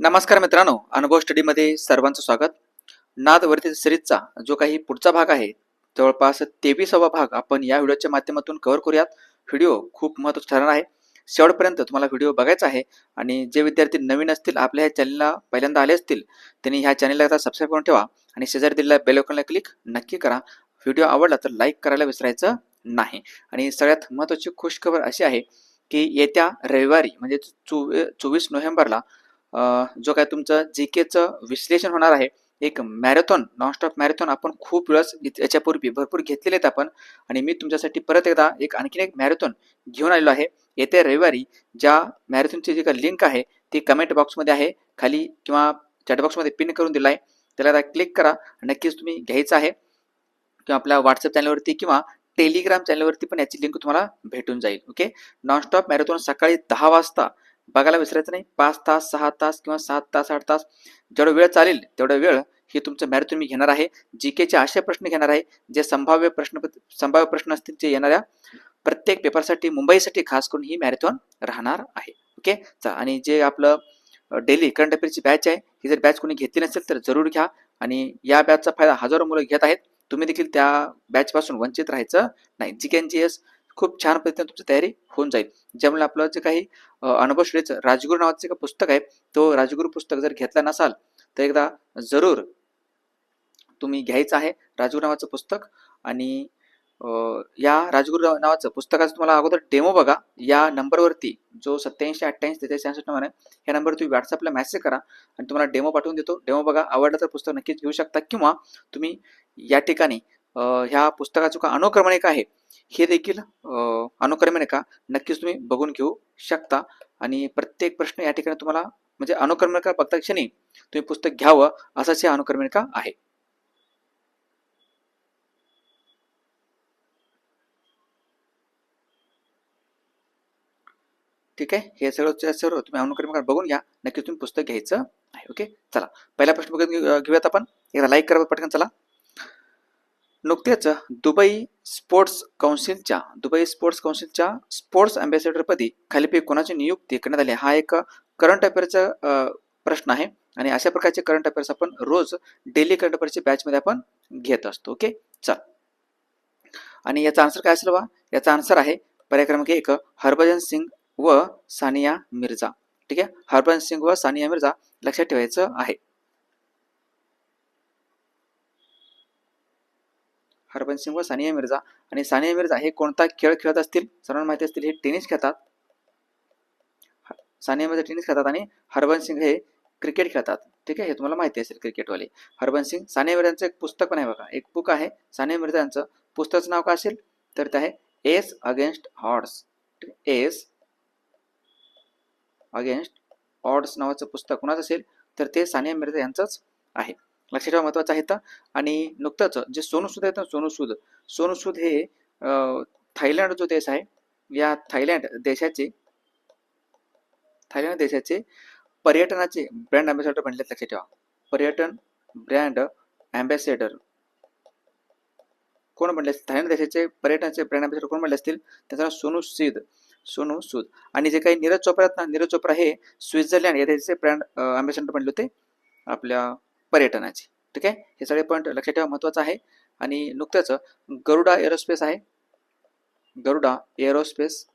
नमस्कार मित्रांनो अनुभव स्टडीमध्ये सर्वांचं स्वागत. नादवरती सिरीजचा जो काही पुढचा भाग आहे जवळपास तेवीसावा भाग आपण या व्हिडिओच्या माध्यमातून कव्हर करूयात. व्हिडिओ खूप महत्त्वाचा ठरणार आहे. शेवटपर्यंत तुम्हाला व्हिडिओ बघायचा आहे आणि जे विद्यार्थी नवीन असतील आपल्या ह्या चॅनलला पहिल्यांदा आले असतील त्यांनी ह्या चॅनलला आता सबस्क्राईब करून ठेवा आणि शेजारी दिलेल्या बेल क्लिक नक्की करा. व्हिडिओ आवडला तर लाईक करायला विसरायचं नाही. आणि सगळ्यात महत्त्वाची खुशखबर अशी आहे की येत्या रविवारी म्हणजे चोवीस नोव्हेंबरला जो काय तुमचं जी केचं विश्लेषण होणार आहे एक मॅरेथॉन नॉनस्टॉप मॅरेथॉन आपण खूप वेळेस याच्यापूर्वी भरपूर घेतलेले आहेत आपण. आणि मी तुमच्यासाठी परत एकदा एक आणखीन एक मॅरेथॉन घेऊन आलेलो आहे. येत्या रविवारी ज्या मॅरेथॉनची जी काही लिंक आहे ती कमेंट बॉक्समध्ये आहे. खाली किंवा चॅटबॉक्समध्ये पिन करून दिला आहे त्याला आता क्लिक करा. नक्कीच तुम्ही घ्यायचं आहे. किंवा आपल्या व्हॉट्सअप चॅनलवरती किंवा टेलिग्राम चॅनलवरती पण याची लिंक तुम्हाला भेटून जाईल. ओके? नॉनस्टॉप मॅरेथॉन सकाळी दहा वाजता बघायला विसरायचं नाही. पाच तास सहा तास किंवा सात तास आठ तास जेवढा वेळ चालेल तेवढा वेळ हे तुमचं मॅरेथॉन मी घेणार आहे. जी केचे असे प्रश्न घेणार आहे जे संभाव्य प्रश्न संभाव्य प्रश्न असतील जे येणाऱ्या प्रत्येक पेपरसाठी मुंबईसाठी खास करून ही मॅरेथॉन राहणार आहे. ओके? चा आणि जे आपलं डेली करंट अफेअरची बॅच आहे ही जर बॅच कोणी घेतली नसेल तर जरूर घ्या. आणि या बॅचचा फायदा हजारो मुलं घेत आहेत. तुम्ही देखील त्या बॅचपासून वंचित राहायचं नाही. जी के जी एस खूप छान पद्धतीने तुमची तयारी होऊन जाईल. ज्यामुळे आपलं जे काही अनुभव श्रेचं राजगुरू नावाचं जे पुस्तक आहे तो राजगुरू पुस्तक जर घेतला नसाल तर एकदा जरूर तुम्ही घ्यायचं आहे राजगुरू नावाचं पुस्तक. आणि या राजगुरू नावाचं पुस्तकाचं तुम्हाला अगोदर डेमो बघा. या नंबरवरती जो सत्याऐंशी अठ्ठ्याऐंशी तेहतीस छानसष्ट नंबर आहे ह्या नंबरवर तुम्ही व्हॉट्सअपला मेसेज करा आणि तुम्हाला डेमो पाठवून देतो. डेमो बघा आवडलं तर पुस्तक नक्कीच घेऊ शकता. किंवा तुम्ही या ठिकाणी ह्या पुस्तकाचं का अनुक्रमणिका आहे हे देखील अनुक्रमणिका नक्कीच तुम्ही बघून घेऊ शकता. आणि प्रत्येक प्रश्न या ठिकाणी तुम्हाला म्हणजे अनुक्रमणिका बघता क्षणी तुम्ही पुस्तक घ्यावं असंच हे अनुक्रमणिका आहे? ठीक आहे? हे सगळं सर्व तुम्ही अनुक्रमिका बघून घ्या. नक्कीच तुम्ही पुस्तक घ्यायचं आहे. ओके? चला. पहिला प्रश्न बघून घेऊयात आपण. एकदा लाईक करा पटकन चला. नुकतेच दुबई स्पोर्ट्स काउन्सिलच्या दुबई स्पोर्ट्स काउन्सिलच्या स्पोर्ट्स अँबॅसेडरपदी खालीपैकी कोणाची नियुक्ती करण्यात आली हा एक करंट अफेअरचा प्रश्न आहे. आणि अशा प्रकारचे करंट अफेअर्स आपण रोज डेली करंट अफेअर्सच्या बॅचमध्ये आपण घेत असतो. ओके चल. आणि याचा आन्सर काय असेल बा? याचा आन्सर आहे पर्याय क्रमांक एक हरभजन सिंग व सानिया मिर्झा. ठीक आहे? हरभजन सिंग व सानिया मिर्झा लक्षात ठेवायचं आहे. हरबन सिंग व सानिया मिर्झा. आणि सानिया मिर्झा हे कोणता खेळ खेळत असतील? सर्वांना माहिती असतील हे टेनिस खेळतात. सानिया मिर्झा टेनिस खेळतात आणि हरभजन सिंग हे क्रिकेट खेळतात. ठीक आहे? हे तुम्हाला माहिती असेल क्रिकेटवाले. हरभजन सिंग सानिया मिर्झांचं एक पुस्तक पण आहे बघा. एक बुक आहे. सानिया मिर्झांचं. पुस्तकाचं नाव काय असेल? तर ते आहे ace against horse ace against odds नावाचं पुस्तक कुणाचं असेल? तर ते सानिया मिर्झा यांचंच आहे. लक्षात ठेवा महत्वाचं आहे आणि नुकतंच जे सोनू सूद आहेत ना सोनू सूद सोनू सूद हे थायलंड जो देश आहे या थायलंड देशाचे थायलंड देशाचे पर्यटनाचे ब्रँड अँबॅसेडर बनले लक्षात ठेवा. पर्यटन ब्रँड अँबॅसेडर कोण बनले असतील? थायलंड देशाचे पर्यटनाचे ब्रँड अँबॅसेडर कोण बनले असतील? त्याचं नाव सोनू सीद सोनू सूद आणि जे काही नीरज चोप्रा आहेत ना नीरज चोप्रा हे स्वित्झर्लंड या देशाचे ब्रँड अँबॅसेडर बनले होते. आपल्या पर्यटनाचे. ठीक आहे? हे सगळे पॉईंट लक्षात ठेवा महत्त्वाचं आहे. आणि नुकतंच गरुडा एरोस्पेस आहे. गरुडा एरोस्पेस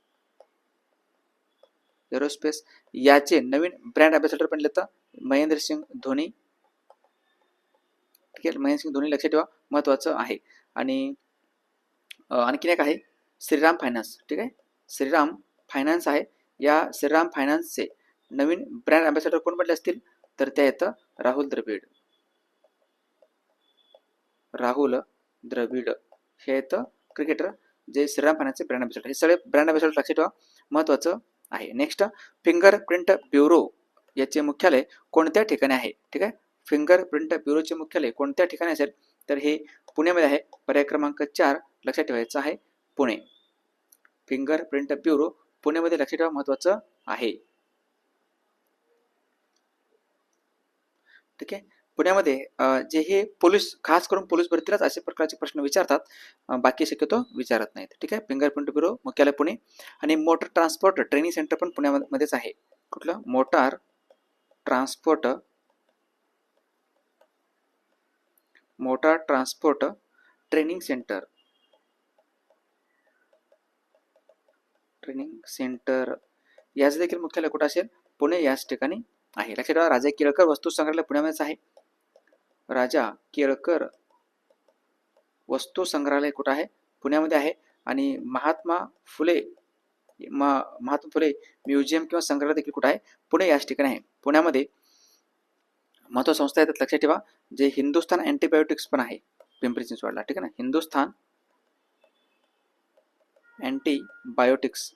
एरोस्पेस याचे नवीन ब्रँड अँबॅसेडर पण तर महेंद्र सिंग धोनी. ठीक आहे? महेंद्र सिंग धोनी लक्षात ठेवा महत्त्वाचं आहे. आणि आणखीन एक आहे श्रीराम फायनान्स. ठीक आहे? श्रीराम फायनान्स आहे. या श्रीराम फायनान्सचे नवीन ब्रँड अँबॅसेडर कोण बनले असतील? तर त्या येतं राहुल द्रविड. राहुल द्रविड हे आहेत क्रिकेटर जे श्रीराम फायनान्सचे ब्रँड अँबॅसेडर हे सगळे ब्रँड अँबॅसेडर लक्षात ठेवा. महत्त्वाचं आहे. नेक्स्ट फिंगर प्रिंट ब्युरो याचे मुख्यालय कोणत्या ठिकाणी आहे? ठीक आहे? फिंगर प्रिंट ब्युरोचे मुख्यालय कोणत्या ठिकाणी असेल? तर हे पुण्यामध्ये आहे. पर्याय क्रमांक चार लक्षात ठेवायचं आहे. पुणे. फिंगर प्रिंट ब्युरो पुण्यामध्ये लक्षात ठेवा. महत्त्वाचं आहे. ठीक आहे? पुण्यामध्ये जे हे पोलीस खास करून पोलीस भरतीलाच असे प्रकारचे प्रश्न विचारतात. बाकी शक्यतो विचारत नाहीत. ठीक आहे? फिंगरप्रिंट ब्युरो मुख्यालय पुणे आणि मोटर ट्रान्सपोर्ट ट्रेनिंग सेंटर पण पुण्यामध्येच आहे. कुठलं? Motor transport motor transport training centre. Training centre. याचं देखील मुख्यालय कुठं असेल? पुणे याच ठिकाणी आहे. लक्षात ठेवा राजा केळकर वस्तू संग्रहालय पुण्यामध्येच आहे. राजा केळकर वस्तू संग्रहालय कुठं आहे? पुण्यामध्ये आहे. आणि महात्मा फुले महात्मा फुले म्युझियम किंवा संग्रहालय देखील कुठं आहे? पुणे याच ठिकाणी आहे. पुण्यामध्ये महत्त्व संस्था येतात. लक्षात ठेवा. जे हिंदुस्थान अँटीबायोटिक्स पण आहे. पिंपरी चिंचवडला. ठीक आहे ना? हिंदुस्थान अँटीबायोटिक्स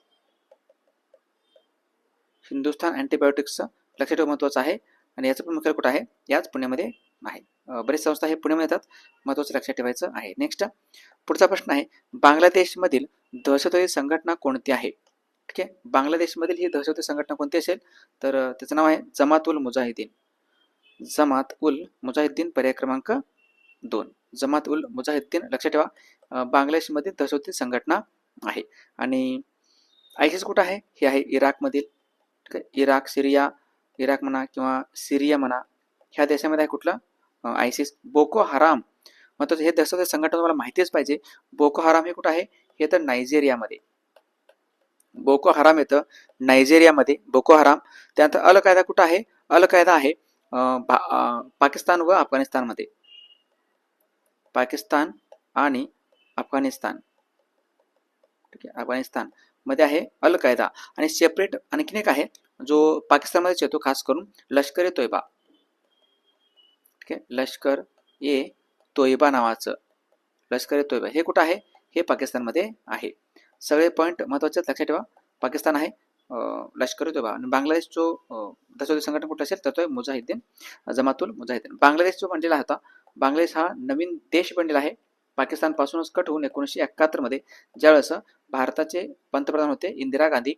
हिंदुस्थान अँटीबायोटिक्सचं लक्षात ठेवा महत्वाचं आहे. आणि याचं पण मुख्यालय कुठं आहे? याच पुण्यामध्ये नाही बरेच संस्था हे पुण्यामध्ये येतात. महत्त्वाचं लक्षात ठेवायचं आहे. नेक्स्ट पुढचा प्रश्न आहे बांगलादेशमधील दहशतवादी संघटना कोणती आहे? ठीक आहे? बांगलादेशमधील ही दहशतवादी संघटना कोणती असेल? तर त्याचं नाव आहे जमात उल मुजाहिदीन. जमात उल मुजाहिद्दीन पर्याय क्रमांक दोन. जमात उल मुजाहिद्दीन लक्षात ठेवा बांगलादेशमधील दहशतवादी संघटना आहे. आणि आयसिस कुठं आहे? हे आहे इराकमधील. ठीक आहे? इराक सिरिया इराक म्हणा किंवा सिरिया म्हणा. ह्या देशामध्ये आहे कुठलं? आयसिस बोको हराम मग हे दहशतवादी संघटना तुम्हाला माहितीच पाहिजे. बोको हराम हे कुठं आहे? हे तर नायजेरियामध्ये बोको हराम येतं नायजेरियामध्ये बोको हराम त्यानंतर अल कायदा कुठं आहे? अल कायदा आहे पाकिस्तान व अफगाणिस्तानमध्ये. पाकिस्तान आणि अफगाणिस्तान. ठीक आहे अफगाणिस्तान. मध्ये आहे अल कायदा आणि सेपरेट आणखीन एक आहे जो पाकिस्तानमध्येच येतो खास करून लष्कर तोयबा. ठीक आहे लष्कर ए तोयबा नावाचं. लष्कर ए तोयबा. हे कुठं आहे? हे पाकिस्तानमध्ये आहे. सगळे पॉईंट महत्त्वाचे लक्षात ठेवा. पाकिस्तान आहे लष्कर ए तोयबा. आणि बांगलादेश जो दहशतवादी संघटना कुठं असेल तर तो आहे मुजाहिद्दीन जमातुल मुजाहिद्दीन. बांगलादेश जो बनलेला होता बांगलादेश हा नवीन देश बनलेला आहे. पाकिस्तानपासूनच कट होऊन एकोणीसशे एकाहत्तरमध्ये ज्यावेळेस भारताचे पंतप्रधान होते इंदिरा गांधी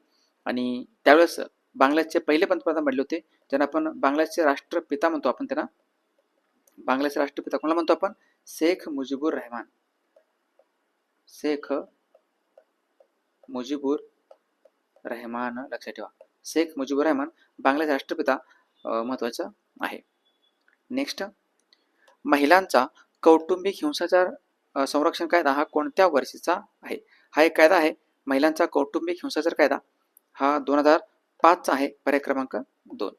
आणि त्यावेळेस बांगलादेशचे पहिले पंतप्रधान बनले होते ज्यांना आपण बांगलादेशचे राष्ट्रपिता म्हणतो आपण त्यांना बांगलादेशचे राष्ट्रपिता कोणाला म्हणतो आपण? शेख मुजीबुर रहमान. शेख मुजीबुर रहमान लक्षात ठेवा. शेख मुजीबुर रहमान बांगलादेश राष्ट्रपिता महत्त्वाचा महत्वाचं आहे. नेक्स्ट महिलांचा कौटुंबिक हिंसाचार संरक्षण कायदा हा कोणत्या वर्षीचा आहे? हा एक कायदा आहे. महिलांचा कौटुंबिक हिंसाचार कायदा. हा दोन हजार पाचचा आहे. पर्याय क्रमांक दोन.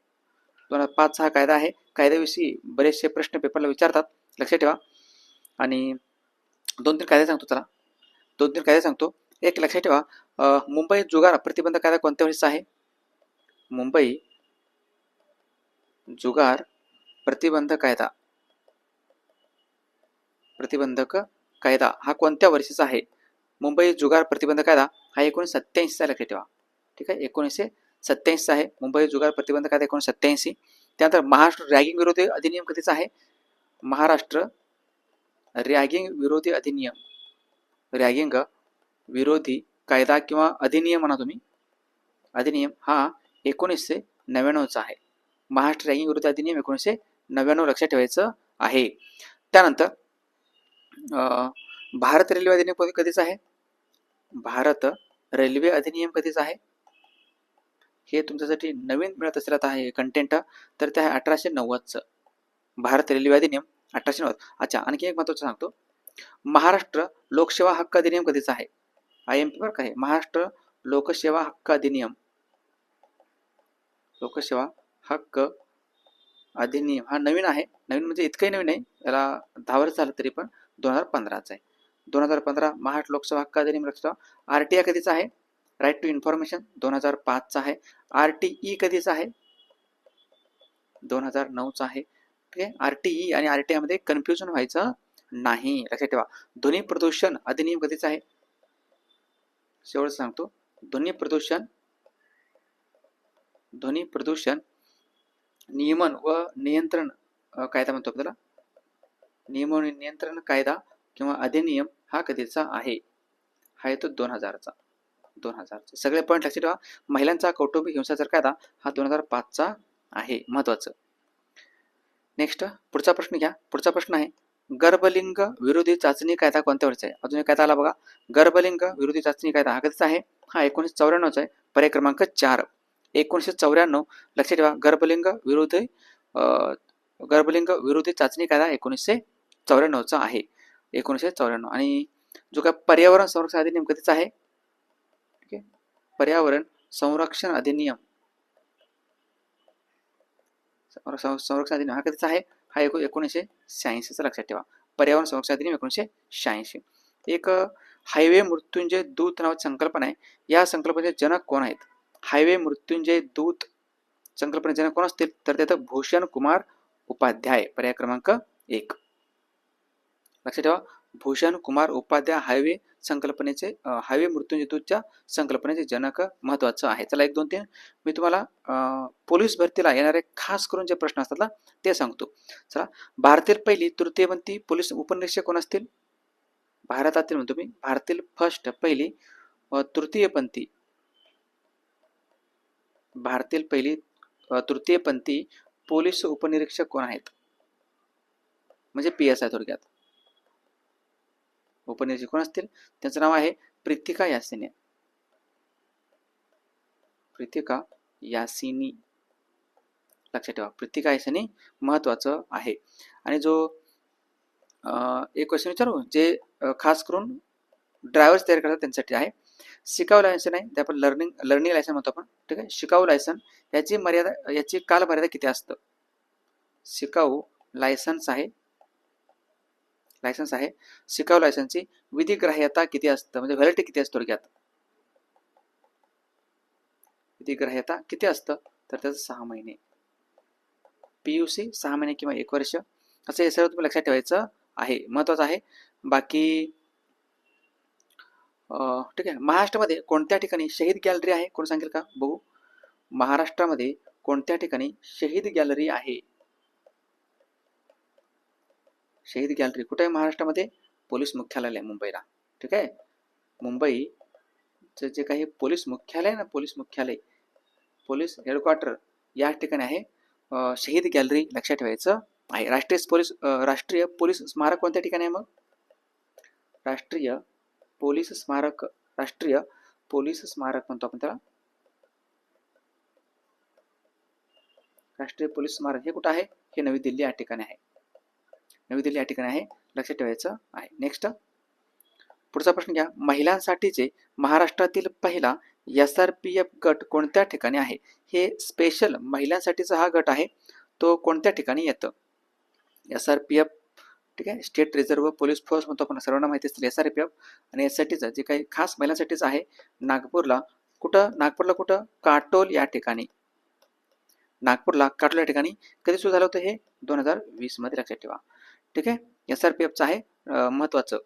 दोन हजार पाचचा हा कायदा आहे. कायद्याविषयी बरेचसे प्रश्न पेपरला विचारतात. लक्षात ठेवा. आणि दोन तीन कायदे सांगतो चला. दोन तीन कायदे सांगतो. एक लक्षात ठेवा. मुंबई जुगार प्रतिबंध कायदा कोणत्या वर्षीचा आहे? मुंबई जुगार प्रतिबंध कायदा. प्रतिबंधक कायदा हा कोणत्या वर्षीचा आहे? मुंबई जुगार प्रतिबंध कायदा हा एकोणीसशे सत्याऐंशीचा लक्षात ठेवा. ठीक आहे? एकोणीसशे सत्याऐंशीचा आहे. मुंबई जुगार प्रतिबंध कायदा एकोणीसशे सत्याऐंशी त्यानंतर महाराष्ट्र रॅगिंग विरोधी अधिनियम कधीचा आहे? महाराष्ट्र रॅगिंग विरोधी अधिनियम. रॅगिंग विरोधी कायदा किंवा अधिनियम म्हणा तुम्ही. अधिनियम हा एकोणीसशे नव्याण्णवचा आहे. महाराष्ट्र रॅगिंग विरोधी अधिनियम एकोणीसशे नव्याण्णव लक्षात ठेवायचं आहे. त्यानंतर भारत रेल्वे अधिनियम कधीच कधीचा आहे? भारत रेल्वे अधिनियम कधीचा आहे? हे तुमच्यासाठी नवीन मिळत असेल आता आहे कंटेंट तर ते आहे अठराशे नव्वदचं. भारत रेल्वे अधिनियम अठराशे नव्वद. अच्छा आणखी एक महत्वाचं सांगतो. महाराष्ट्र लोकसेवा हक्क अधिनियम कधीचा आहे? आय एम पी बरं काय आहे महाराष्ट्र लोकसेवा हक्क अधिनियम. लोकसेवा हक्क अधिनियम. हा नवीन आहे. नवीन म्हणजे इतकंही नवीन आहे याला दहा वर्ष झालं तरी पण दोन हजार पंधराचा आहे. दोन हजार पंधरा महाराष्ट्र लोकसेवा हक्क अधिनियम लक्षात आर टी आय कधीचा आहे? राईट टू इन्फॉर्मेशन दोन हजार पाचचा आहे. आर टी ई कधीचा आहे? दोन हजार नऊचा आहे. ठीक आहे? आर टी ई आणि आर टी आयमध्ये कन्फ्युजन व्हायचं नाही. लक्षात ठेवा. ध्वनी प्रदूषण अधिनियम कधीचा आहे? शेवट सांगतो. ध्वनी प्रदूषण ध्वनी प्रदूषण नियमन व नियंत्रण कायदा म्हणतो आपल्याला. नियमन नियंत्रण कायदा किंवा अधिनियम हा कधीचा आहे? हा येतो दोन हजारचा. दोन हजारचा सगळे पॉईंट लक्षात ठेवा. महिलांचा कौटुंबिक हिंसाचार कायदा हा दोन हजार पाचचा आहे. महत्वाचं. नेक्स्ट पुढचा प्रश्न घ्या. पुढचा प्रश्न आहे गर्भलिंग विरोधी चाचणी कायदा कोणत्या वर्षी आहे? अजून एक कायदा आला बघा. गर्भलिंग विरोधी चाचणी कायदा हा कधीचा आहे? हा एकोणीसशे चौऱ्याण्णवचा आहे. पर्याय क्रमांक चार. एकोणीसशे चौऱ्याण्णव. लक्षात ठेवा. गर्भलिंग विरोधी गर्भलिंग विरोधी चाचणी कायदा एकोणीसशे चौऱ्याण्णवचा आहे. एकोणीसशे चौऱ्याण्णव. आणि जो काय पर्यावरण संरक्षण अधिनियम कधीचा आहे पर्यावरण संरक्षण अधिनियम. संरक्षण अधिनियम हा कधीचा आहे? हा एक एकोणीसशे शहाऐंशीचा लक्षात ठेवा. पर्यावरण संरक्षण अधिनियम एकोणीसशे शहाऐंशी. एक हायवे मृत्युंजय दूत नावाची संकल्पना आहे. या संकल्पनेचे जनक कोण आहेत? हायवे मृत्युंजय दूत संकल्पनेचे जनक कोण असतील? तर त्यात भूषण कुमार उपाध्याय पर्याय क्रमांक एक. लक्षात ठेवा. भूषण कुमार उपाध्याय हायवे संकल्पनेचे हायवे मृत्युंजय संकल्पनेचे जनक महत्वाचं आहे. चला एक दोन तीन. मी तुम्हाला पोलीस भरतीला येणारे खास करून जे प्रश्न असतात ना ते सांगतो. चला भारतातील पहिली तृतीयपंथी पोलीस उपनिरीक्षक कोण असतील? भारतातील म्हणतो मी भारतातील फर्स्ट पहिली तृतीयपंथी भारतातील पहिली तृतीयपंथी पोलीस उपनिरीक्षक कोण आहेत? म्हणजे पी एस आय थोडक्यात. उपनिरीक्षक कोण असतील? त्यांचं नाव आहे प्रितिका यासिनी. प्रितिका यासिनी. लक्षात ठेवा प्रितिका यासिनी महत्वाचं आहे. आणि जो एक क्वेश्चन विचारू? जे खास करून ड्रायव्हर्स तयार करतात त्यांच्यासाठी आहे. शिकाऊ लायसन आहे ते आपण लर्निंग लर्निंग लायसन म्हणतो आपण. ठीक आहे? शिकाऊ लायसन याची मर्यादा याची काल मर्यादा किती असतं? शिकाऊ लायसन्स आहे लायसन्स आहे. शिकाऊ लायसन्सची विधिग्राह्यता किती असतं? म्हणजे व्हॅलिटी किती असतं थोडक्यात? विधिग्राह्यता किती असतं? तर त्याचं सहा महिने. पीयूसी सहा महिने किंवा एक वर्ष. असं हे सर्व तुम्ही लक्षात ठेवायचं आहे. महत्वाचं आहे. बाकी ठीक आहे. महाराष्ट्रामध्ये कोणत्या ठिकाणी शहीद गॅलरी आहे? कोण सांगेल का? बघू. महाराष्ट्रामध्ये कोणत्या ठिकाणी शहीद गॅलरी आहे? शहीद गॅलरी. कुठे? आहे महाराष्ट्रामध्ये. पोलीस मुख्यालय आहे मुंबईला. ठीक आहे? मुंबई जे काही पोलीस मुख्यालय ना पोलीस मुख्यालय पोलीस हेडक्वार्टर या ठिकाणी आहे. शहीद गॅलरी लक्षात ठेवायचं. आहे. राष्ट्रीय पोलीस राष्ट्रीय पोलीस स्मारक कोणत्या ठिकाणी आहे मग? राष्ट्रीय पोलीस स्मारक राष्ट्रीय पोलीस स्मारक म्हणतो आपण त्याला. राष्ट्रीय पोलीस स्मारक हे कुठं आहे? हे नवी दिल्ली या ठिकाणी आहे. नवी दिल्ली या ठिकाणी आहे. लक्षात ठेवायचं आहे. नेक्स्ट पुढचा प्रश्न घ्या. महिलांसाठीचे महाराष्ट्रातील पहिला एस आर पी एफ गट कोणत्या ठिकाणी आहे? हे स्पेशल महिलांसाठीचा हा गट आहे. तो कोणत्या ठिकाणी येतं? एस आर पी एफ ठीक आहे? स्टेट रिझर्व्ह पोलीस फोर्स म्हणतो आपण सर्वांना माहिती असतील एस आर पी एफ आणि यासाठीचं जे काही खास महिलांसाठीच आहे नागपूरला कुठं नागपूरला कुठं? काटोल या ठिकाणी. नागपूरला काटोल या ठिकाणी. कधी सुरू झालं होतं हे? दोन हजार वीसमध्ये लक्षात ठेवा. ठीक आहे? एस आर पी एफचं आहे महत्त्वाचं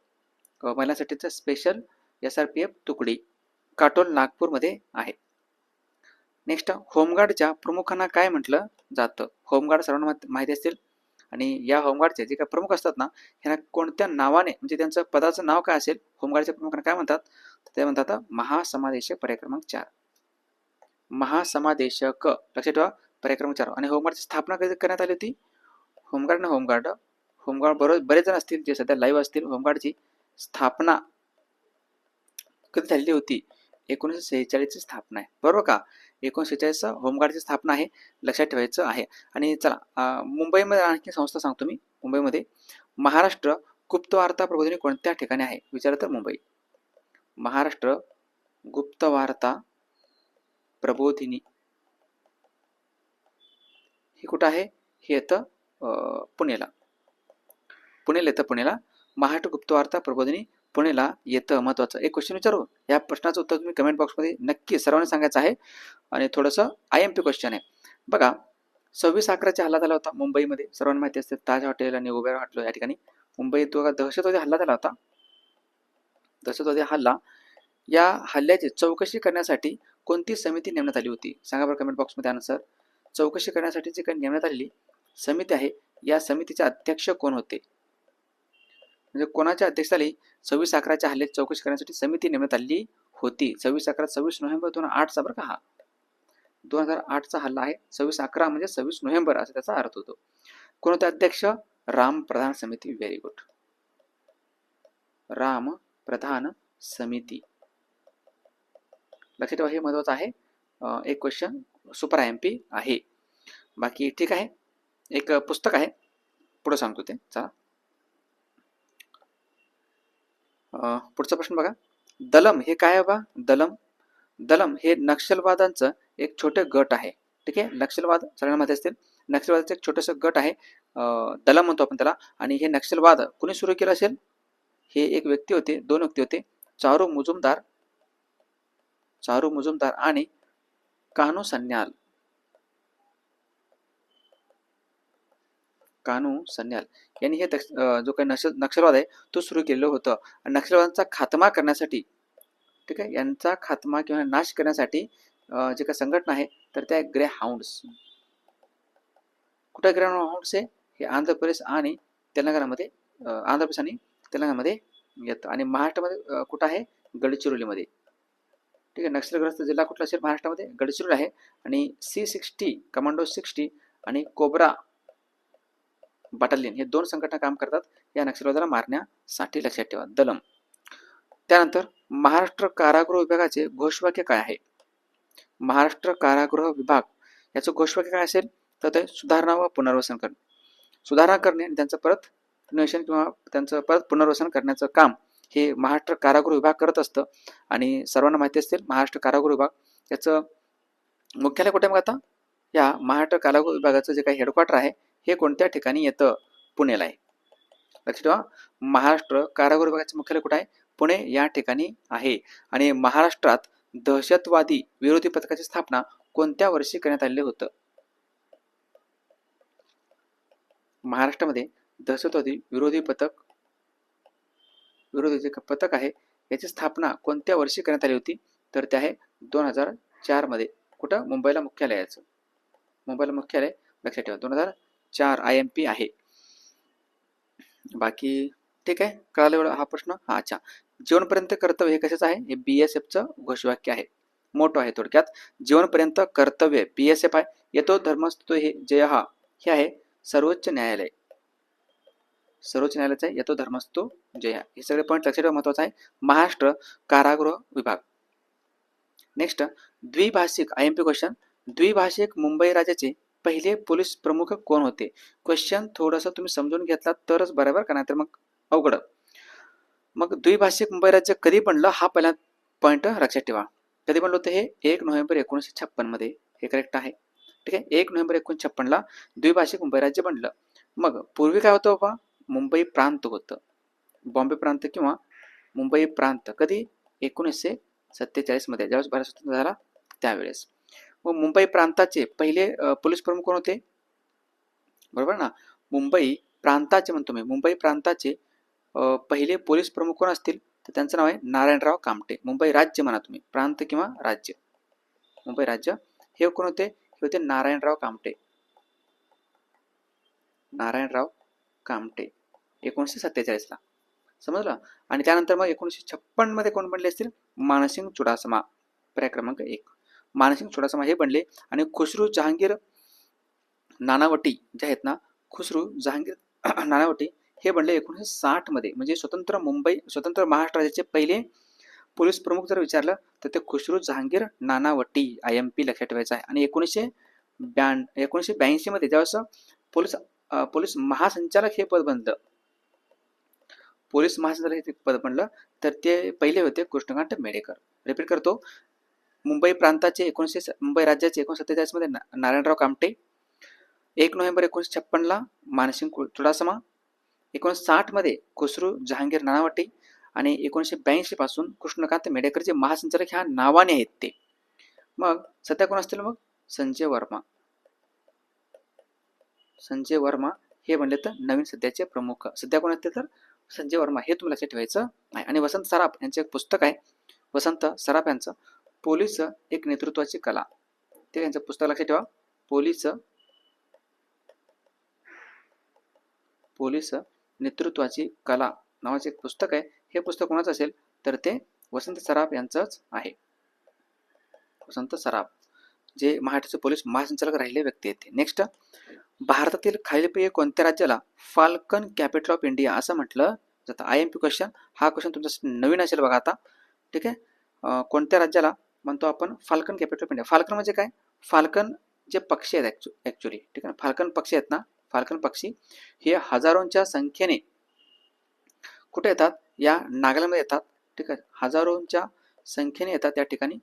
महिलांसाठीचं special S R P F तुकडी काटोल नागपूरमध्ये आहे. नेक्स्ट होमगार्डच्या प्रमुखांना काय म्हटलं जातं? होमगार्ड सर्वांना माहिती असतील. आणि या होमगार्डचे जे काय प्रमुख असतात ना ह्यांना कोणत्या नावाने म्हणजे त्यांचं पदाचं नाव काय असेल? होमगार्डच्या प्रमुखांना काय म्हणतात? तर ते म्हणतात महासमादेशक पर्याय क्रमांक चार. महासमादेशक. लक्षात ठेवा पर्याय क्रमांक चार. आणि होमगार्डची स्थापना कधी करण्यात आली होती? होमगार्ड ना होमगार्ड होमगार्ड बरोबर बरेच जण असतील जे सध्या लाईव्ह असतील होमगार्डची स्थापना कधी झालेली होती? एकोणीसशे सेहेचाळीसची स्थापना आहे. बरोबर का? एकोणीसशे सेहेचाळीस होमगार्डची स्थापना आहे लक्षात ठेवायचं आहे. आणि चला मुंबईमध्ये आणखी संस्था सांगतो मी. मुंबईमध्ये महाराष्ट्र गुप्तवार्ता प्रबोधिनी कोणत्या ठिकाणी आहे? विचारलं तर मुंबई. महाराष्ट्र गुप्तवार्ता प्रबोधिनी. हे कुठं आहे? हे येतं पुण्याला पुणेला येतं पुणेला. महाराष्ट्र गुप्तवार्ता प्रबोधिनी पुणेला येतं महत्वाचं एक क्वेश्चन विचारू? या प्रश्नाचं उत्तर तुम्ही कमेंट बॉक्समध्ये नक्की सर्वांनी सांगायचं आहे. आणि थोडंसं आय एम पी क्वेश्चन आहे. बघा सव्वीस अकराचा हल्ला झाला होता मुंबईमध्ये. सर्वांना माहिती असते ताज हॉटेल आणि उबेर हॉटेल या ठिकाणी. मुंबईत बघा दहशतवादी हल्ला झाला होता? दहशतवादी हल्ला या हल्ल्याची चौकशी करण्यासाठी कोणती समिती नेमण्यात आली होती? सांगा बरं कमेंट बॉक्समध्ये आन्सर चौकशी करण्यासाठी जी काही नेमण्यात आलेली समिती आहे या समितीचे अध्यक्ष कोण होते? म्हणजे कोणाच्या अध्यक्षाखाली सव्वीस अकराच्या हल्ल्याची चौकशी करण्यासाठी समिती नेमण्यात आली होती? सव्वीस अकरा सव्वीस नोव्हेंबर दोन हजार आठचा बरं का हा. दोन हजार आठचा हल्ला आहे. सव्वीस अकरा म्हणजे सव्वीस नोव्हेंबर असा त्याचा अर्थ होतो. कोण होते अध्यक्ष? राम प्रधान समिती. व्हेरी गुड राम प्रधान समिती. लक्षात ठेवा हे महत्वाचं आहे. एक question super I M P आहे. बाकी ठीक आहे. एक पुस्तक आहे. पुढं सांगतो ते. चला. पुढचा प्रश्न बघा. दलम हे काय आहे बा? दलम. दलम हे नक्षलवादांचं एक छोटं गट आहे. ठीक आहे? नक्षलवाद सगळ्यांना माहिती असतील. नक्षलवादाचं एक छोटंसं गट आहे. दलम म्हणतो आपण त्याला. आणि हे नक्षलवाद कुणी सुरू केलं असेल? हे एक व्यक्ती होते. दोन व्यक्ती होते. चारू मुजुमदार चारू मुजुमदार आणि कान्हू सन्याल. कान्हू सन्याल यांनी हे जो काही नक्ष नक्षलवाद आहे तो सुरू केलेलं होतं. आणि नक्षलवादांचा खात्मा करण्यासाठी ठीक आहे? यांचा खात्मा किंवा नाश करण्यासाठी जे काही संघटना आहे तर त्या ग्रे हाऊंड्स. कुठे ग्रे हाऊंड्स आहे? हे आंध्र प्रदेश आणि तेलंगणामध्ये आंध्र प्रदेश आणि तेलंगणामध्ये येतं. आणि महाराष्ट्रामध्ये कुठं आहे? गडचिरोलीमध्ये. ठीक आहे? नक्षलग्रस्त जिल्हा कुठला असेल? महाराष्ट्रामध्ये गडचिरोली आहे. आणि सी सिक्स्टी कमांडो सिक्स्टी आणि कोबरा बटालियन हे दोन संघटना काम करतात. या नक्षलवादाला मारण्यासाठी लक्षात ठेवा. दलम. त्यानंतर महाराष्ट्र कारागृह विभागाचे घोषवाक्य काय आहे? महाराष्ट्र कारागृह विभाग. याचं घोषवाक्य काय असेल? तर ते सुधारणा व पुनर्वसन करणे. सुधारणा करणे आणि त्यांचं परत पुनर्वसन किंवा त्यांचं परत पुनर्वसन करण्याचं काम हे महाराष्ट्र कारागृह विभाग करत असतं. आणि सर्वांना माहिती असतील महाराष्ट्र कारागृह विभाग याचं मुख्यालय कुठे मग आता? या महाराष्ट्र कारागृह विभागाचं जे काही हेडक्वार्टर आहे हे कोणत्या ठिकाणी येतं? पुण्याला आहे. लक्षात ठेवा. महाराष्ट्र कारागृह विभागाचे मुख्यालय कुठे आहे? पुणे या ठिकाणी आहे. आणि महाराष्ट्रात दहशतवादी विरोधी पथकाची स्थापना कोणत्या वर्षी करण्यात आलेली होतं? महाराष्ट्रामध्ये दहशतवादी विरोधी पथक विरोधी जे पथक आहे याची स्थापना कोणत्या वर्षी करण्यात आली होती? तर ते आहे दोन हजार चारमध्ये कुठं? मुंबईला मुख्यालयाचं. मुंबईला मुख्यालय लक्षात ठेवा. दोन हजार चार आय एम पी आहे. बाकी ठीक आहे कळालं एवढं? हा प्रश्न? हा अच्छा. जीवनपर्यंत कर्तव्य हे कशाचं आहे? हे बी एस एफचं घोषवाक्य आहे. मोठं आहे थोडक्यात. जीवनपर्यंत कर्तव्य बी एस एफ आहे. येतो धर्मस्तु हे जय हा. हे आहे सर्वोच्च न्यायालय. सर्वोच्च न्यायालयाचं आहे. येतो धर्मस्तो जय हा. हे सगळे पॉईंट लक्षात ठेवा महत्वाचं आहे. महाराष्ट्र कारागृह विभाग. नेक्स्ट द्विभाषिक आय एम पी क्वेश्चन द्विभाषिक मुंबई राज्याचे पहिले पोलीस प्रमुख कोण होते? क्वेश्चन थोडंसं तुम्ही समजून घेतला तरच बरोबर का? नाहीतर मग अवघड. मग द्विभाषिक मुंबई राज्य कधी बनलं? हा पहिला पॉईंट लक्षात ठेवा. कधी बनलं होतं हे? एक नोव्हेंबर एकोणीसशे छप्पनमध्ये. हे करेक्ट आहे. ठीक आहे? एक नोव्हेंबर एकोणीसशे छप्पनला द्विभाषिक मुंबई राज्य बनलं. मग पूर्वी काय होतं बाबा? मुंबई प्रांत होतं. बॉम्बे प्रांत किंवा मुंबई प्रांत. कधी? एकोणीसशे सत्तेचाळीसमध्ये. ज्यावेळेस भारत स्वतंत्र झाला त्यावेळेस. व मुंबई प्रांताचे पहिले पोलीस प्रमुख कोण होते? बरोबर ना? मुंबई प्रांताचे म्हणतो मी. मुंबई प्रांताचे पहिले पोलीस प्रमुख कोण असतील? तर त्यांचं नाव आहे नारायणराव कामटे. मुंबई राज्य म्हणा तुम्ही. प्रांत किंवा राज्य. मुंबई राज्य. हे कोण होते? हे होते नारायणराव कामटे. नारायणराव कामटे. एकोणीसशे सत्तेचाळीसला. समजलं? आणि त्यानंतर मग एकोणीसशे छप्पनमध्ये कोण बनले असतील? मानसिंग चुडासमा. पर्याय क्रमांक एक. मानसिंग चुडासमा हे बनले. आणि खुसरू जहांगीर नानावटी जे आहेत ना खुसरू जहांगीर नानावटी हे बनले एकोणीसशे साठमध्ये. म्हणजे स्वतंत्र मुंबई स्वतंत्र महाराष्ट्र राज्याचे पहिले पोलीस प्रमुख जर विचारलं तर ते Khusro Jehangir Nanavati I M P लक्षात ठेवायचं आहे. आणि एकोणीसशे ब्याण एकोणीसशे ब्याऐंशी मध्ये ज्यावेळेस पोलीस पोलीस महासंचालक हे पद बनलं पोलीस महासंचालक हे पद बनलं तर ते पहिले होते कृष्णकांत मेडेकर. रिपीट करतो. मुंबई प्रांताचे एकोणीसशे मुंबई राज्याचे एकोणीसशे मध्ये ना- नारायणराव कामटे. एक नोव्हेंबर एकोणीसशे छप्पनला मानसिंग चुडासमा एकोणीसशे साठमध्ये खुसरू जहांगीर नानावटी. आणि एकोणीसशे ब्याऐंशी पासून कृष्णकांत मेडेकर जे महासंचालक ह्या नावाने आहेत ते. मग सध्या कोण असतील मग? संजय वर्मा. संजय वर्मा हे म्हणले तर नवीन सध्याचे प्रमुख. सध्या कोण असते तर? संजय वर्मा. हे तुम्हाला लक्षात ठेवायचं आहे. आणि वसंत सराफ यांचं एक पुस्तक आहे. वसंत सराफ यांचं. पोलीस एक नेतृत्वाची कला. ते यांचं पुस्तक लक्षात ठेवा. पोलीस पोलीस नेतृत्वाची कला नावाचे एक पुस्तक आहे. हे पुस्तक कोणाचं असेल? तर ते वसंत सराफ यांचंच आहे. वसंत सराफ जे महाराष्ट्राचे पोलीस महासंचालक राहिले व्यक्ती आहेत नेक्स्ट भारतातील खालीलपैकी कोणत्या राज्याला फाल्कन कॅपिटल ऑफ इंडिया असं म्हटलं जातं? आय एम पी क्वेश्चन हा क्वेश्चन तुमचा नवीन असेल बघा आता. ठीक आहे? कोणत्या राज्याला म्हणतो आपण falcon capital of India. Falcon म्हणजे काय? फाल्कन जे पक्षी आहेत ॲक्च्युली ठीक आहे ना? फाल्कन पक्षी आहेत ना? फाल्कन पक्षी हे हजारोंच्या संख्येने कुठे येतात? या नागालँडमध्ये येतात ठीक आहे? हजारोंच्या संख्येने येतात त्या ठिकाणी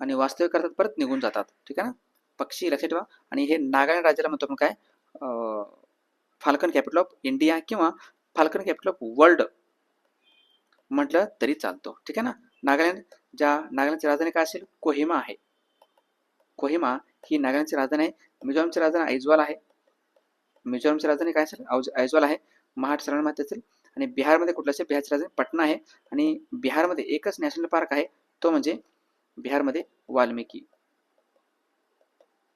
आणि वास्तव्य करतात परत निघून जातात ठीक आहे ना? पक्षी लक्षात ठेवा. आणि हे नागालँड राज्याला म्हणतो आपण काय? फाल्कन कॅपिटल ऑफ इंडिया किंवा फाल्कन कॅपिटल ऑफ वर्ल्ड म्हटलं तरी चालतो ठीक आहे ना? नागालँड ज्या नागालँडची राजधानी काय असेल? कोहिमा आहे. कोहिमा ही नागालँडची राजधानी आहे. मिझोरमची राजधानी ऐजवाल आहे. मिझोरमची राजधानी काय असेल? ऐजवाल आहे. महाराष्ट्र सगळ्यांना माहिती असेल. आणि बिहारमध्ये कुठलं असेल? बिहारची राजधानी पटना आहे. आणि बिहारमध्ये एकच नॅशनल पार्क आहे. तो म्हणजे बिहारमध्ये वाल्मिकी.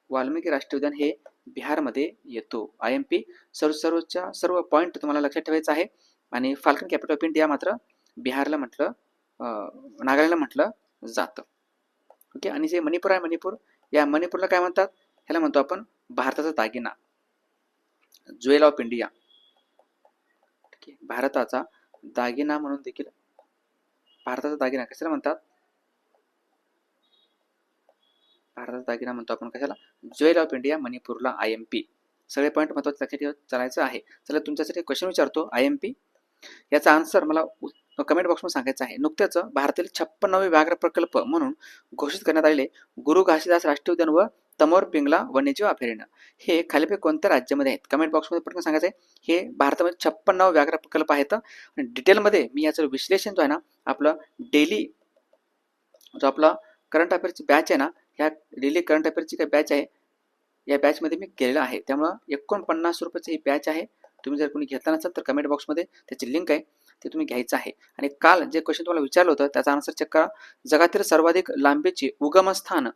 वाल्मिकी राष्ट्रीय उद्यान हे बिहारमध्ये येतो. आय एम पी सर्व सर्वच्या सर्व पॉईंट तुम्हाला लक्षात ठेवायचं आहे. आणि फाल्कन कॅपिटल ऑफ इंडिया मात्र बिहारला म्हटलं नागालँडला म्हटलं जातं. ओके? आणि जे मणिपूर आहे मणिपूर या मणिपूरला काय म्हणतात? ह्याला म्हणतो आपण भारताचा दागिना. Jewel of India. भारताचा दागिना म्हणून देखील भारताचा दागिना कशाला म्हणतात? भारताचा दागिना म्हणतो आपण कशाला? ज्वेल ऑफ इंडिया मणिपूरला आय एम पी. सगळे पॉईंट महत्त्वाचे लक्षात ठेवत चालायचं आहे. चला तुमच्यासाठी क्वेश्चन विचारतो आय एम पी? याचा आन्सर मला कमेंट बॉक्समध्ये सांगायचं आहे. नुकत्याच भारतातील छप्पन्नावे व्याघ्र प्रकल्प म्हणून घोषित करण्यात आलेले गुरु घासीदास राष्ट्रीय उद्यान व तमोर पिंगला वन्यजीव अभयारण्य. हे खालीपैकी कोणत्या राज्यामध्ये आहेत? कमेंट बॉक्समध्ये पटकन सांगायचं आहे. हे भारतामध्ये छप्पन्नावे व्याघ्र प्रकल्प आहेत. आणि डिटेलमध्ये मी याचं विश्लेषण जो आहे ना आपलं डेली जो आपला करंट अफेअरची बॅच आहे ना ह्या डेली करंट अफेअरची काही बॅच आहे या बॅचमध्ये मी केलेलं आहे. त्यामुळं एकोणपन्नास रुपयाची ही बॅच आहे. तुम्ही जर कोणी घेतला नसाल तर कमेंट बॉक्समध्ये त्याची लिंक आहे. ते तुम्ही घ्यायचं आहे. आणि काल जे क्वेश्चन तुम्हाला विचारलं होतं त्याचा आन्सर चेक करा. जगातील सर्वाधिक लांबीचे उगमस्थान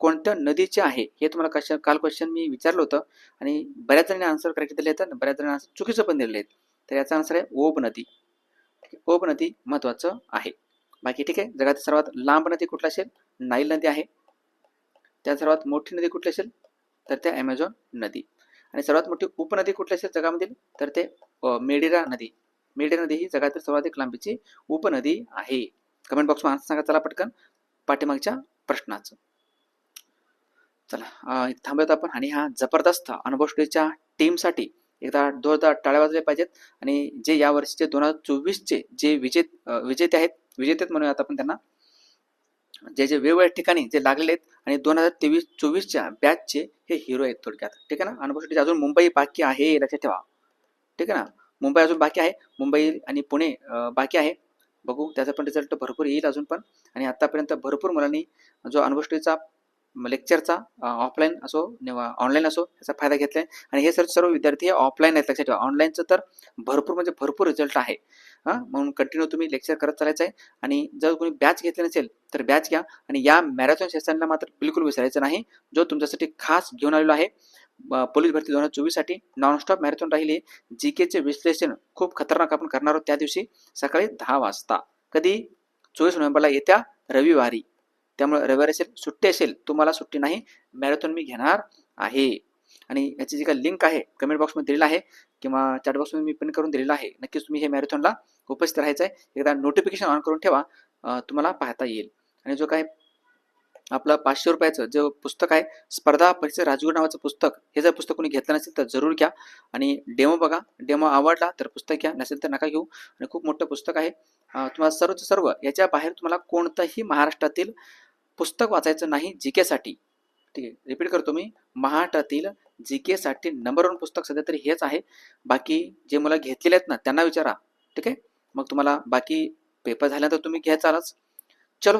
कोणत्या नदीचे आहे? हे तुम्हाला क्वेश्चन काल क्वेश्चन मी विचारलं होतं. आणि बऱ्याच जणांनी आन्सर करेक्ट दिले आहेत बऱ्याच जणांनी आन्सर चुकीचं पण दिलेले आहेत तर याचा आन्सर आहे ओब नदी. ओब नदी महत्त्वाचं आहे. बाकी ठीक आहे. जगातील सर्वात लांब नदी कुठला असेल? नाईल नदी आहे. त्या सर्वात मोठी नदी कुठली असेल? तर त्या ॲमेझॉन नदी. आणि सर्वात मोठी उपनदी कुठली असेल जगामधील? तर ते मेडिरा नदी. मेढे नदी ही जगातील सर्वाधिक लांबीची उपनदी आहे. कमेंट बॉक्समध्ये सांगा. चला पटकन. पाठीमागच्या प्रश्नाचं. चला थांबूयात आपण. आणि हा जबरदस्त अनुभव टीमसाठी एकदा जोरदार टाळ्या वाजले पाहिजेत. आणि जे या वर्षीचे दोन हजार चोवीसचे जे विजेत विजेते आहेत विजेते म्हणूयात आपण त्यांना. जे जे वेगवेगळ्या ठिकाणी जे लागलेले आहेत आणि दोन हजार तेवीस चोवीसच्या बॅचचे हे हिरो आहेत थोडक्यात. ठीक आहे ना? अनुभव अजून मुंबई बाकी आहे. लक्षात ठेवा. ठीक आहे ना? मुंबई अजून बाकी आहे. मुंबई आणि पुणे बाकी आहे. बघू त्याचा पण रिझल्ट भरपूर येईल अजून पण. आणि आतापर्यंत भरपूर मुलांनी जो अनुभवष्टीचा लेक्चरचा ऑफलाईन असो ऑनलाईन असो याचा फायदा घेतला आहे आणि हे सर सर्व विद्यार्थी हे ऑफलाईन आहेत लक्षात ठेवा. ऑनलाईनचं तर भरपूर म्हणजे भरपूर रिझल्ट आहे. हां म्हणून कंटिन्यू तुम्ही लेक्चर करत चालायचं आहे आणि जर कोणी बॅच घेतले नसेल तर बॅच घ्या. आणि या मॅरेथॉन सेशनला मात्र बिलकुल विसरायचं नाही. जो तुमच्यासाठी खास घेऊन आलेलो आहे पोलीस भरती दोन हजार चोवीससाठी नॉनस्टॉप मॅरेथॉन राहिले. जी केचे विश्लेषण खूप खतरनाक आपण करणार आहोत त्या दिवशी सकाळी दहा वाजता. कधी? चोवीस नोव्हेंबरला येत्या रविवारी. त्यामुळे रविवारी असेल सुट्टी असेल तुम्हाला सुट्टी नाही मॅरेथॉन मी घेणार आहे. आणि याची जी काही लिंक आहे कमेंट बॉक्समध्ये दिलेला आहे किंवा चॅट बॉक्समध्ये मी पिन करून दिलेला आहे नक्कीच तुम्ही हे मॅरेथॉनला उपस्थित राहायचं आहे एकदा नोटिफिकेशन ऑन करून ठेवा तुम्हाला पाहता येईल. आणि जो काय आपलं पाचशे रुपयाचं जे पुस्तक आहे स्पर्धा परीक्षा राजगुरू नावाचं पुस्तक हे जर पुस्तक कोणी घेतलं नसेल तर जरूर घ्या. आणि डेमो बघा डेमो आवडला तर पुस्तक घ्या नसेल तर नका घेऊ. आणि खूप मोठं पुस्तक आहे. तुम्हाला सर्वच सर्व याच्या बाहेर तुम्हाला कोणतंही महाराष्ट्रातील पुस्तक वाचायचं नाही जी केसाठी ठीक आहे रिपीट करतो मी. महाराष्ट्रातील जी केसाठी नंबर वन पुस्तक सध्या तरी हेच आहे. बाकी जे मुलं घेतलेले आहेत ना त्यांना विचारा. ठीक आहे? मग तुम्हाला बाकी पेपर झाल्यानंतर तुम्ही घ्यायचालच चलो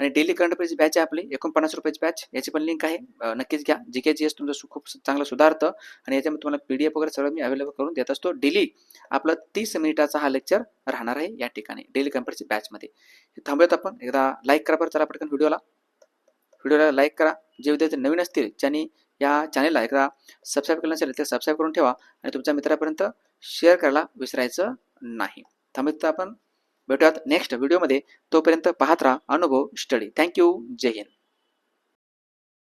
आणि डेली करंट अफेअरची बॅच आहे आपली. एकोणपन्नास रुपयाची बॅच याची पण लिंक आहे. नक्कीच घ्या. जी के जी एस तुमचं खूप चांगलं सुधारतं. आणि याच्यामध्ये तुम्हाला पी डी एफ वगैरे सगळं मी अवेलेबल करून देत असतो. डेली आपलं तीस मिनिटाचा हा लेक्चर राहणार आहे या ठिकाणी. डेली कम्प्युटरची बॅचमध्ये थांबूयात आपण. एकदा लाईक करा बरं. चला पटकन व्हिडिओला व्हिडिओला लाईक करा. जे विद्यार्थी नवीन असतील ज्यांनी या चॅनेलला एकदा सबस्क्राईब केलं नसेल तर सबस्क्राईब करून ठेवा. आणि तुमच्या मित्रापर्यंत शेअर करायला विसरायचं नाही. थांबत आपण. भेटूयात नेक्स्ट व्हिडिओमध्ये तोपर्यंत पाहत राहा अनुभव स्टडी थँक्यू जय हिंद.